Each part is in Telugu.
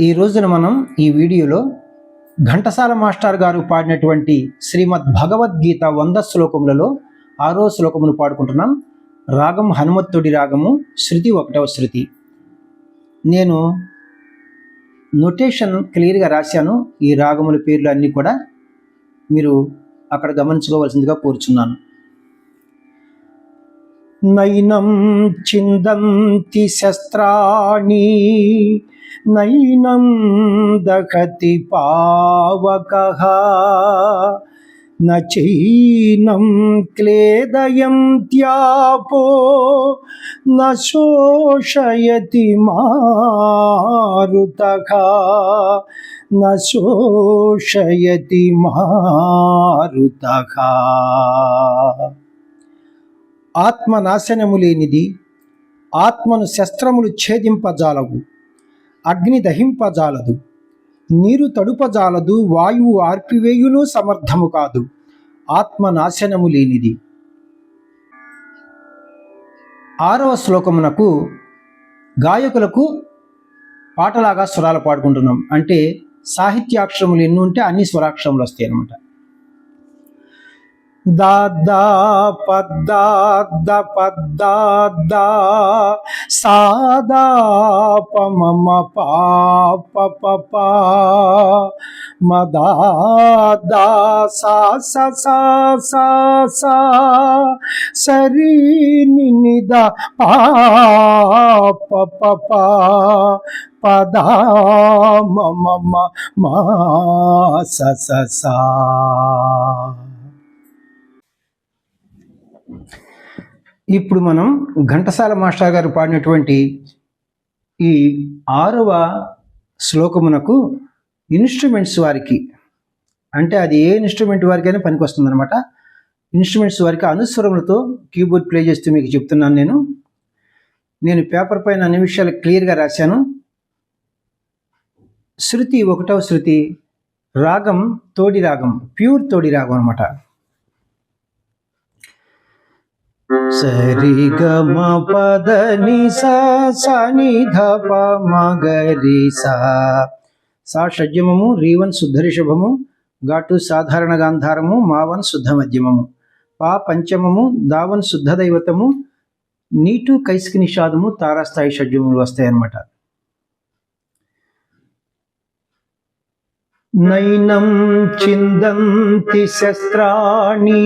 ఈ రోజున మనం ఈ వీడియోలో ఘంటసాల మాస్టర్ గారు పాడినటువంటి శ్రీమద్ భగవద్గీత వంద శ్లోకములలో ఆరో శ్లోకమును పాడుకుంటున్నాం. రాగం హనుమత్తుడి రాగము శృతి ఒకటవ శృతి. నేను నొటేషన్ క్లియర్గా రాశాను. ఈ రాగముల పేర్లు అన్నీ కూడా మీరు అక్కడ గమనించుకోవాల్సిందిగా కోరుచున్నాను. నైనం చిందంతి శస్త్రాణి నైనం దహతి పావక నైనం క్లేదయంత్యాపో న శోషయతి మారుతక న శోషయతి ఆత్మనాశనము ఆత్మ నాశనము లేనిది ఆత్మను శస్త్రములు ఛేదింపజాలవు. అగ్ని దహింపజాలదు. నీరు తడుపజాలదు వాయువు ఆర్పివేయును సమర్థము కాదు. ఆత్మ నాశనము లేనిది. ఆరవ శ్లోకమునకు గాయకులకు పాటలాగా స్వరాలు పాడుకుంటున్నాం. అంటే సాహిత్యాక్షరములు ఎన్ని ఉంటే అన్ని స్వరాక్షరములు వస్తాయి అన్నమాట దాదా పద్దా ద పద్దా సాదా పమమ పాప పప మదా సా సా సా సా సరి నిద పాప పప పదా మమ మా స స సా ఇప్పుడు మనం ఘంటసాల మాస్టర్ గారు పాడినటువంటి ఈ ఆరవ శ్లోకమునకు ఇన్స్ట్రుమెంట్స్ వారికి అంటే అది ఏ ఇన్స్ట్రుమెంట్ వారికైనా పనికి వస్తుంది అనమాట ఇన్స్ట్రుమెంట్స్ వారికి అనుస్వరములతో కీబోర్డ్ ప్లే చేస్తూ మీకు చెప్తున్నాను నేను. నేను పేపర్ పైన అన్ని విషయాలు క్లియర్గా రాశాను. శృతి ఒకటవ శృతి రాగం తోడి రాగం ప్యూర్ తోడి రాగం అనమాట సరి గమ సనిధ సా సా ప మ సా షడ్జమము రీవన్ శుద్ధ రిషభము ఘాటు సాధారణ గాంధారము మావన్ శుద్ధ మధ్యమము పా పంచమము దావన్ శుద్ధ దైవతము నీటు కైస్కి నిషాదము తారాస్థాయి షడ్జములు వస్తాయన్నమాట. నైనం చిందంతి శస్త్రాణి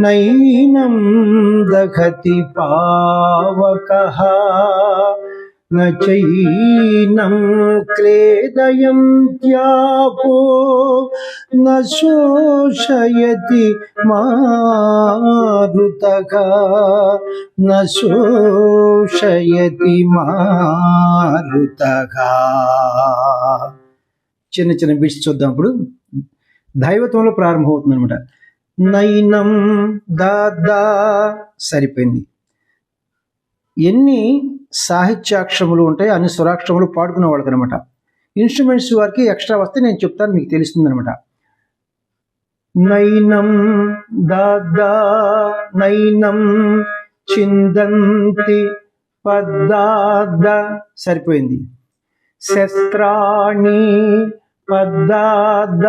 నైనం దహతి పావక నైనం క్లేదయంత్యాపో న శోషయతి మారుతక న శోషయతి మారుతక చిన్న చిన్న బిట్స్ చూద్దాం. ఇప్పుడు దైవత్వంలో ప్రారంభమవుతుంది అనమాట నైనం దాదా సరిపోయింది. ఎన్ని సాహిత్యాక్షములు ఉంటాయి అన్ని స్వరాక్షములు పాడుకునే వాళ్ళకి అనమాట ఇన్స్ట్రుమెంట్స్ వారికి ఎక్స్ట్రా వస్తే నేను చెప్తాను మీకు తెలుస్తుంది అనమాట నైనం దాదా నైనం చిందంతి పద్దాద సరిపోయింది. శస్త్రాణి పద్దాద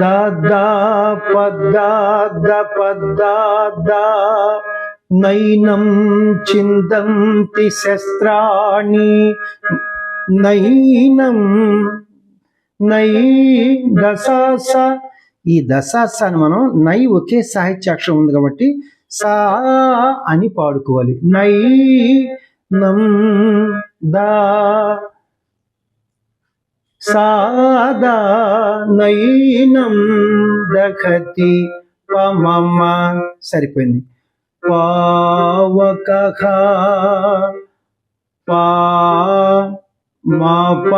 దాదా పద్దాద పద్దాద నైనం చిందంతి శస్త్రాణి. నైనం నై దశాస. ఈ దశాస అని మనం నై ఒకే సాహిత్యాక్షరం ఉంది కాబట్టి సా అని పాడుకోవాలి. నై నం దా. సాదా నైనం దఖతి పమమ. సరిపోయింది. పావక పా ప.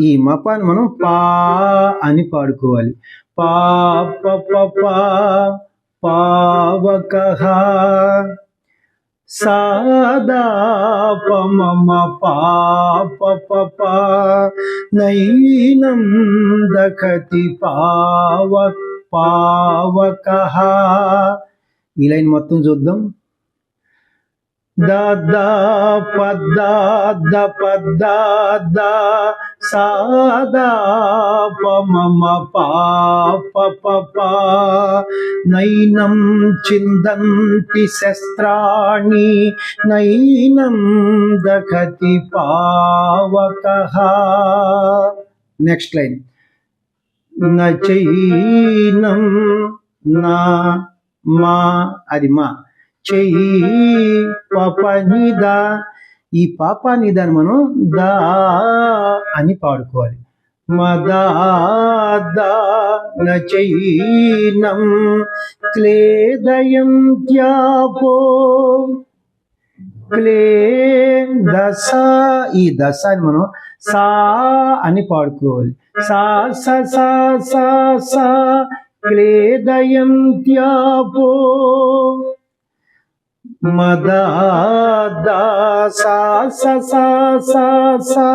ఈ మపాని మనం పా అని పాడుకోవాలి. పా ప పావక సాదా పమమ పాప పప నైనం దఖతి పావ పావక. ఈ లైన్ మొత్తం చూద్దాం. ద పద్దా పద్ద ద పద్ద సాదా పమమ పాప ప నైనం చిందంతి శస్త్రాణి నైనం దఖతి పావక. నెక్స్ట్ లైన్ నైనం నా మా అది మా. చెయ్యి పప నిద ఈ పాప నిదాన్ని మనం దా అని పాడుకోవాలి. మదాన చైనం క్లేదయం త్యాపో క్లే దశ ఈ దశ అని మనం సా అని పాడుకోవాలి. సా స సా సా సా క్లేదయం త్యాపో। మద సా సా సా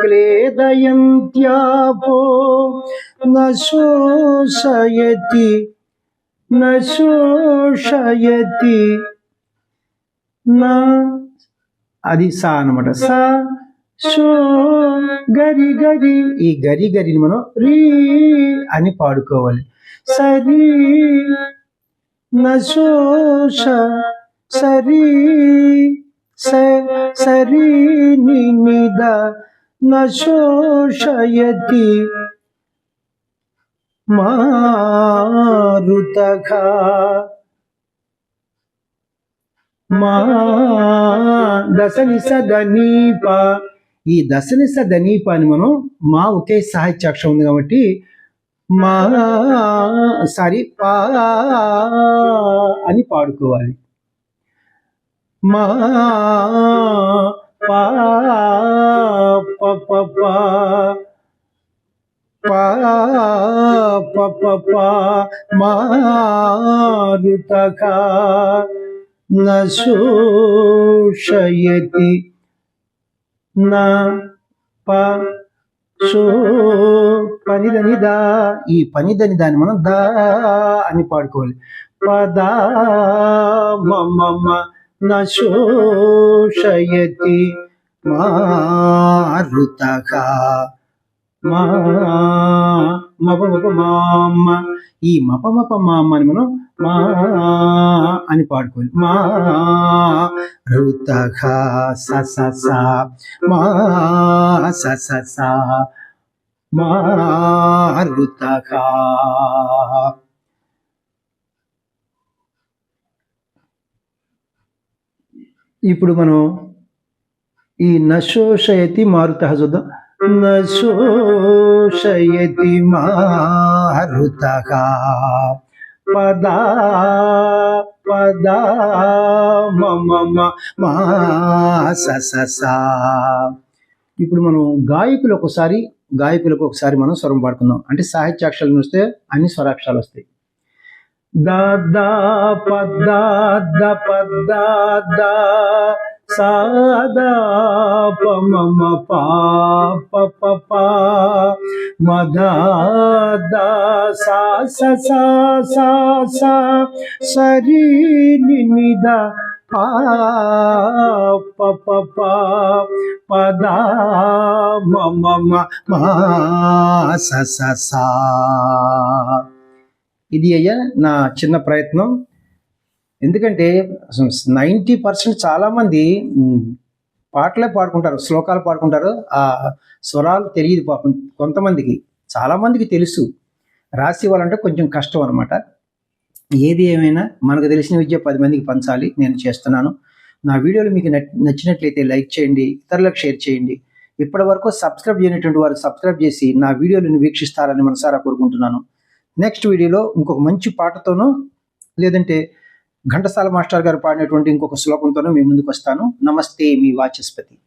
క్లేదయంత్యాపో నశోషయతి నశోషయతి అది సా అనమాట సా షో గరి గరి. ఈ గరి గరిని మనం రీ అని పాడుకోవాలి. సరీ నశోష సరి సరి నిద నశోషయతి మారుతగా మా దశనిస ధనీప ఈ దశనిస దనీప అని మనం మా ఒకే సాహిత్యాక్షరం ఉంది కాబట్టి మా సారీ పా అని పాడుకోవాలి. మా పా ప ప ప పా ప ప సో పనిదని దా ఈ పనిదని దాన్ని మనం దా అని పాడుకోవాలి. పదా మమ్మ నశోషయతి శోషయతి మారుతగా మా మప మప మామ్మ ఈ మప మప మామ అని మనం మా అని పాడుకోవాలి. మా రుతగా స స స. మా స స స. మా రుతగా. ఇప్పుడు మనం ఈ నశోషయతి మారుత చూద్దాం. నశోషయతి మారుత పదా పదా మమ మా స స స. ఇప్పుడు మనం గాయకులు ఒకసారి గాయకులకు ఒకసారి మనం స్వరం పాడుకుందాం. అంటే సాహిత్యాక్షరాలు వస్తే అన్ని స్వరాక్షరాలు వస్తాయి. దా దా పద్దా ద పద్దా దా. సాదా పమ పా ప ప మదా సా స సా సా సా సరి నిద పా ప ప పదా మమ మా స స ఇది అయ్యా నా చిన్న ప్రయత్నం ఎందుకంటే నైంటీ పర్సెంట్ చాలామంది పాటలే పాడుకుంటారు శ్లోకాలు పాడుకుంటారు. ఆ స్వరాలు తెలియదు పాపం కొంతమందికి. చాలామందికి తెలుసు. రాసి కొంచెం కష్టం అనమాట ఏది ఏమైనా మనకు తెలిసిన విద్య పది మందికి పంచాలి నేను చేస్తున్నాను. నా వీడియోలు మీకు నచ్చినట్లయితే లైక్ చేయండి ఇతరులకు షేర్ చేయండి. ఇప్పటి వరకు సబ్స్క్రైబ్ చేయనటువంటి వారు సబ్స్క్రైబ్ చేసి నా వీడియోలను వీక్షిస్తారని మనసారా కోరుకుంటున్నాను. నెక్స్ట్ వీడియోలో ఇంకొక మంచి పాటతోనో లేదంటే ఘంటసాల మాస్టర్ గారు పాడినటువంటి ఇంకొక శ్లోకంతోనో మీ ముందుకు వస్తాను. నమస్తే మీ వాచస్పతి.